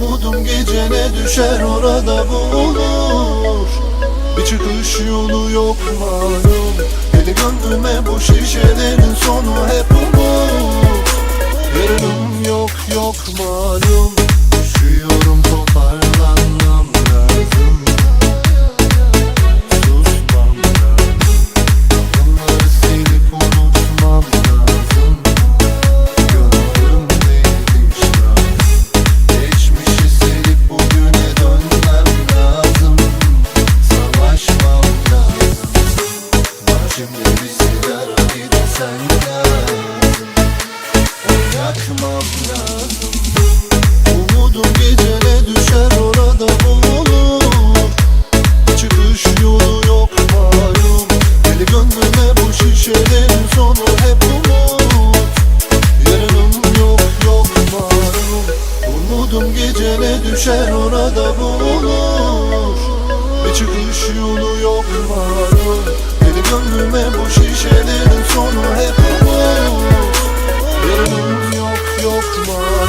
Umudum gecene düşer orada bulur Bir çıkış yolu yok malum. Deli gönlüme bu şişelerin sonu hep umut. Yarınım yok yok malum yakmam lazım Umudum gecene düşer orada bulur Çıkış yolu yok malum Deli gönlüme bu şişelerin sonu hep umut Yarınım yok yok malum Umudum gecene düşer orada bulur Bir çıkış yolu yok malum Deli gönlüme bu şişelerin sonu hep tomorrow.